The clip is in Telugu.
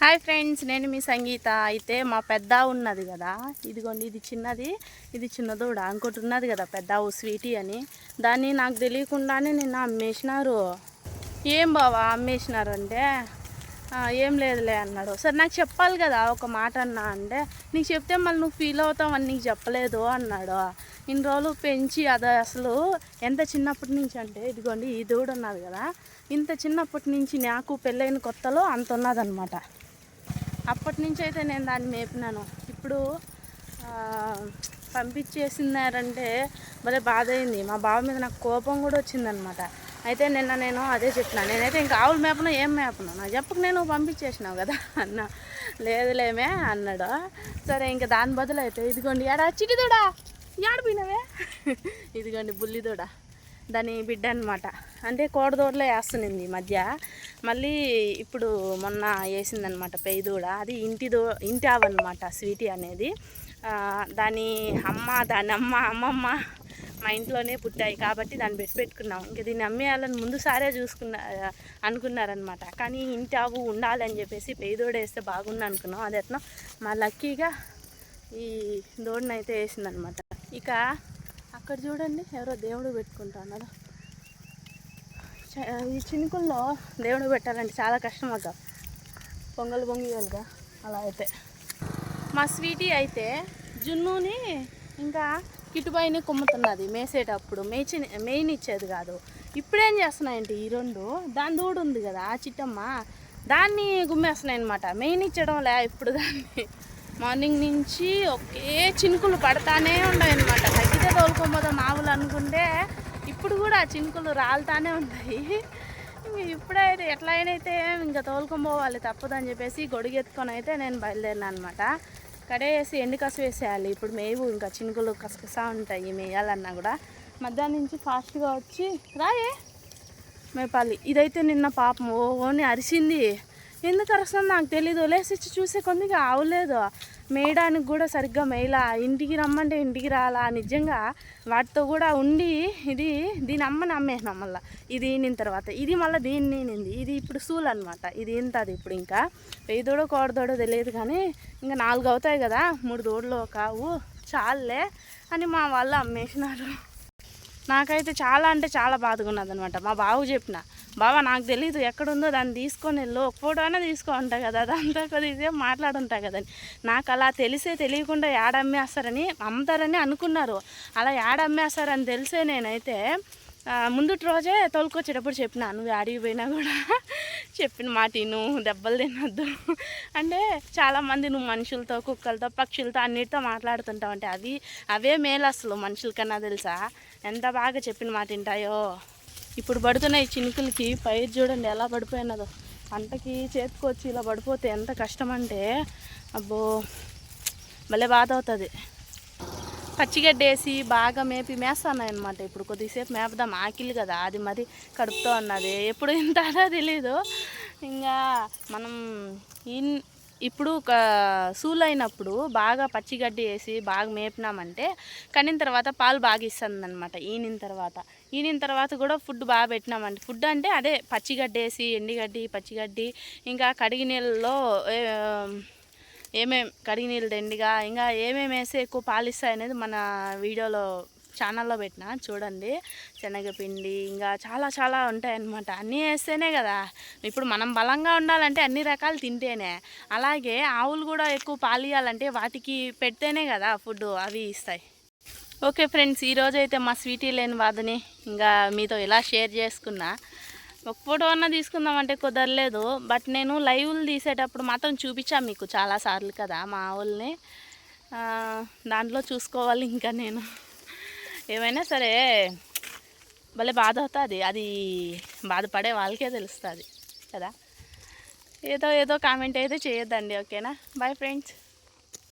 హాయ్ ఫ్రెండ్స్ నేను మీ సంగీత. అయితే మా పెద్ద ఉన్నది కదా. ఇదిగోండి ఇది చిన్నది ఇది చిన్నదోడ? ఇంకోటి ఉన్నది కదా పెద్ద స్వీటీ అని. దాన్ని నాకు తెలియకుండానే నిన్న అమ్మేసినారు. ఏం బావా అమ్మేసినారు అంటే? ఏం లేదులే అన్నాడు. సరే నాకు చెప్పాలి కదా ఒక మాట అన్నా అంటే. నీకు చెప్తే మళ్ళీ నువ్వు ఫీల్ అవుతావు అని నీకు చెప్పలేదు అన్నాడు. ఇన్ని రోజులు పెంచి అది అసలు ఎంత చిన్నప్పటి నుంచి అంటే ఇదిగోండి ఈ దూడ ఉన్నది కదా. ఇంత చిన్నప్పటి నుంచి నాకు పెళ్ళైన కొత్తలో అంత ఉన్నదన్నమాట. అప్పటి నుంచి అయితే నేను దాన్ని మేపినాను. ఇప్పుడు పంపించేసినారంటే భలే బాధ అయింది మా బావ మీద నాకు కోపం కూడా వచ్చిందనమాట. అయితే నిన్న నేను అదే చెప్పిన. నేనైతే ఇంకా ఆవులు మేపను ఏం మేపను. నాకు చెప్పకు నేను పంపించేసినావు కదా అన్న. లేదులేమే అన్నాడు. సరే ఇంకా దాని బదులు అయితే ఇదిగోండి ఏడా చిటిదూడా ఏడిపోయినావే ఇదిగోండి బుల్లిదూడ దాని బిడ్డ అనమాట అంటే కోడదోడలో వేస్తుంది ఈ మధ్య. మళ్ళీ ఇప్పుడు మొన్న వేసిందనమాట పెయ్యదూడ అది ఇంటి దో ఇంటి ఆవన్నమాట స్వీటీ అనేది. దాని అమ్మ దాని అమ్మ అమ్మమ్మ మా ఇంట్లోనే పుట్టాయి కాబట్టి దాన్ని పెట్టి పెట్టుకున్నాం. ఇంకా దీన్ని అమ్మేయాలని ముందు సారే చూసుకున్న అనుకున్నారనమాట. కానీ ఇంటి ఆవు ఉండాలని చెప్పేసి పెయ్యదోడ వేస్తే బాగుంది అనుకున్నాం. అది ఎట్లా మా లక్కీగా ఈ దోడినైతే వేసిందనమాట. ఇక అక్కడ చూడండి ఎవరో దేవుడు పెట్టుకుంటా అన్నారు ఈ చినుకుల్లో దేవుడు పెట్టాలంటే చాలా కష్టం అక్క. పొంగల్ పొంగియాలిగా అలా అయితే. మా స్వీటీ అయితే జున్నుని ఇంకా కిటుబాయిని కుమ్ముతున్నది మేసేటప్పుడు. మేచి మెయిన్ ఇచ్చేది కాదు. ఇప్పుడేం చేస్తున్నాయంటే ఈ రెండు. దాని దూడు ఉంది కదా ఆ చిట్టమ్మ. దాన్ని గుమ్మేస్తున్నాయి అనమాట మెయిన్ ఇచ్చడం లే ఇప్పుడు దాన్ని. మార్నింగ్ నుంచి ఒకే చినుకులు పడతానే ఉన్నాయన్నమాట తగ్గితే తోలుకోపోదాం ఆవులు అనుకుంటే ఇప్పుడు కూడా చినుకులు రాలుతానే ఉంటాయి. ఇప్పుడైతే ఎట్లా అయితే ఇంకా తోలుకొని పోవాలి తప్పదని చెప్పేసి గొడుగు ఎత్తుకొని అయితే నేను బయలుదేరినా అనమాట కడేసి ఎండు కసు వేసేయాలి. ఇప్పుడు మేవు ఇంకా చినుకులు కసకసా ఉంటాయి మేయాలన్నా కూడా. మధ్యాహ్నం నుంచి ఫాస్ట్గా వచ్చి రాయే. మేపాలి. ఇదైతే నిన్న పాపం ఓ ఓని అరిసింది. ఎందుకు అరుస్తుందో నాకు తెలీదు. లేసిచ్చి చూసే కొద్దిగా ఆవులేదు మేయడానికి కూడా సరిగ్గా మేయలా. ఇంటికి రమ్మంటే ఇంటికి రాలా. నిజంగా వాటితో కూడా ఉండి ఇది దీని అమ్మని అమ్మేసినాం మళ్ళీ ఇది ఈనిన తర్వాత. ఇది మళ్ళీ దీన్ని ఈనింది. ఇది ఇప్పుడు సూల్ అనమాట ఇది ఇంతది ఇప్పుడు ఇంకా. వెయ్యి దూడో కోడదోడో తెలియదు కానీ ఇంకా నాలుగు అవుతాయి కదా. మూడు దూడలు కావు చాలులే అని మా వాళ్ళు అమ్మేసినారు. నాకైతే చాలా అంటే చాలా బాధగా ఉన్నది అనమాట మా బావు చెప్పిన. బావా నాకు తెలియదు ఎక్కడుందో దాన్ని తీసుకొని వెళ్ళు. ఒక ఫోటో అయినా తీసుకో అంట కదా అదంతా కొద్దిగా మాట్లాడుంటా కదని. నాకు అలా తెలిసే తెలియకుండా ఏడమ్మేస్తారని అమ్మేస్తారని అమ్ముతారని అనుకున్నారు. అలా ఏడమ్మేస్తారని తెలిసే నేనైతే ముందుటి రోజే తోలుకొచ్చేటప్పుడు చెప్పినా నువ్వు ఆడికి పోయినా కూడా చెప్పిన మాట నువ్వు దెబ్బలు తినొద్దు. అంటే చాలామంది నువ్వు మనుషులతో కుక్కలతో పక్షులతో అన్నిటితో మాట్లాడుతుంటావు అంటే అవి అవే మేలు అసలు మనుషులకన్నా తెలుసా? ఎంత బాగా చెప్పిన మాట వింటాయో. ఇప్పుడు పడుతున్న ఈ చినుకులకి పైరు చూడండి ఎలా పడిపోయినదో. పంటకి చేతికొచ్చి ఇలా పడిపోతే ఎంత కష్టం అంటే అబ్బో భలే బాధ అవుతుంది. పచ్చిగడ్డ వేసి బాగా మేపి మేస్తున్నాయి అనమాట ఇప్పుడు కొద్దిసేపు మేపదాం ఆకిలి కదా అది మరి కడుపుతో ఉన్నది ఎప్పుడు తింటారో తెలీదు. ఇంకా మనం ఇన్ ఇప్పుడు ఒక సూలైనప్పుడు బాగా పచ్చిగడ్డి వేసి బాగా మేపినామంటే కనిన తర్వాత పాలు బాగా ఇస్తుంది అనమాట ఈనిన తర్వాత. ఈనిన తర్వాత కూడా ఫుడ్ బాగా పెట్టినామంటే ఫుడ్ అంటే అదే పచ్చిగడ్డి వేసి ఎండిగడ్డి పచ్చిగడ్డి ఇంకా కడిగి నీళ్ళలో ఏమేమి కడిగి నీళ్ళు దండిగా ఇంకా ఏమేమి వేస్తే ఎక్కువ పాలిస్తాయి అనేది మన వీడియోలో ఛానల్లో పెట్టిన చూడండి. శనగపిండి ఇంకా చాలా చాలా ఉంటాయన్నమాట. అన్నీ వేస్తేనే కదా. ఇప్పుడు మనం బలంగా ఉండాలంటే అన్ని రకాలు తింటేనే. అలాగే ఆవులు కూడా ఎక్కువ పాలియాలంటే వాటికి పెడితేనే కదా ఫుడ్ అవి ఇస్తాయి. ఓకే ఫ్రెండ్స్ ఈరోజు అయితే మా స్వీటీ లేని బాధని ఇంకా మీతో ఇలా షేర్ చేసుకున్నా. ఒక ఫోటో అన్న తీసుకుందామంటే కుదరలేదు. బట్ నేను లైవ్లు తీసేటప్పుడు మాత్రం చూపించాను మీకు చాలా సార్లు కదా మా ఆవుల్ని. దాంట్లో చూసుకోవాలి ఇంకా నేను. ఏమైనా సరే భలే బాధ అవుతుంది. అది బాధపడే వాళ్ళకే తెలుస్తుంది కదా. ఏదో ఏదో కామెంట్ అయితే చేయొద్దండి ఓకేనా? Bye friends